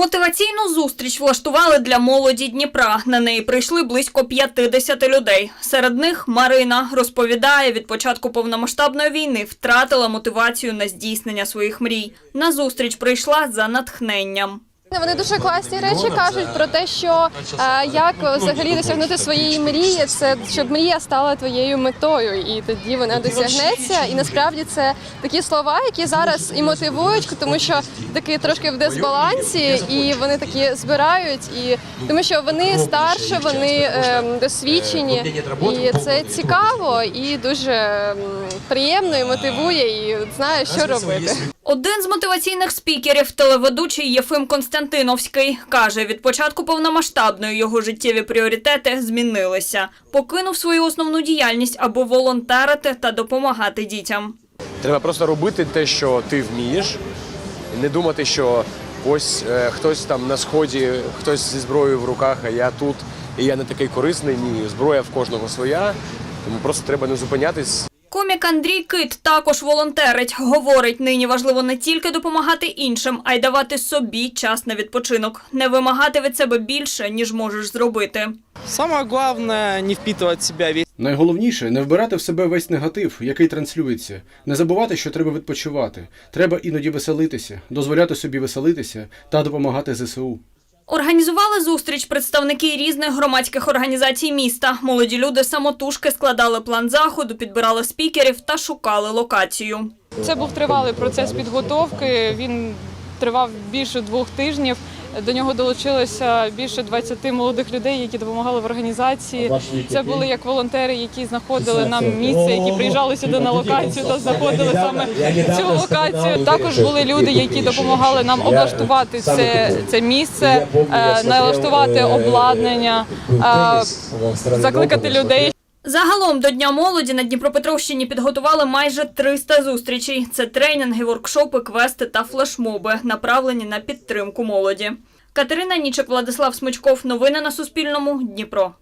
Мотиваційну зустріч влаштували для молоді Дніпра. На неї прийшли близько 50 людей. Серед них Марина розповідає, від початку повномасштабної війни втратила мотивацію на здійснення своїх мрій. На зустріч прийшла за натхненням. Вони дуже класні речі кажуть про те, що е, як взагалі досягнути своєї мрії, це щоб мрія стала твоєю метою, і тоді вона досягнеться. І насправді це такі слова, які зараз і мотивують, тому що такі трошки в дисбалансі, і вони такі збирають, і тому що вони старше, вони е, досвідчені, і це цікаво і дуже приємно і мотивує, і знає, що робити. Один з мотиваційних спікерів, телеведучий Єфим Константиновський, каже, від початку повномасштабної його життєві пріоритети змінилися. Покинув свою основну діяльність або волонтерити та допомагати дітям. Треба просто робити те, що ти вмієш, не думати, що ось е, хтось там на сході, хтось зі зброєю в руках, а я тут, і я не такий корисний. Ні, зброя в кожного своя. Тому просто треба не зупинятись. Комік Андрій Кит також волонтерить. Говорить, нині важливо не тільки допомагати іншим, а й давати собі час на відпочинок, не вимагати від себе більше, ніж можеш зробити. Самое главное не впитывать в Найголовніше не вбирати в себе весь негатив, який транслюється. Не забувати, що треба відпочивати. Треба іноді веселитися, дозволяти собі веселитися та допомагати ЗСУ. Організували зустріч представники різних громадських організацій міста. Молоді люди самотужки складали план заходу, підбирали спікерів та шукали локацію. Це був тривалий процес підготовки. Він тривав більше двох тижнів. До нього долучилося більше 20 молодих людей, які допомагали в організації. Це були як волонтери, які знаходили нам місце, які приїжджали сюди на локацію та знаходили саме цю локацію. Також були люди, які допомагали нам облаштувати це, це місце, е, налаштувати обладнання, е, закликати людей, Загалом до Дня молоді на Дніпропетровщині підготували майже 300 зустрічей. Це тренінги, воркшопи, квести та флешмоби, направлені на підтримку молоді. Катерина Нічик, Владислав Смичков. Новини на Суспільному. Дніпро.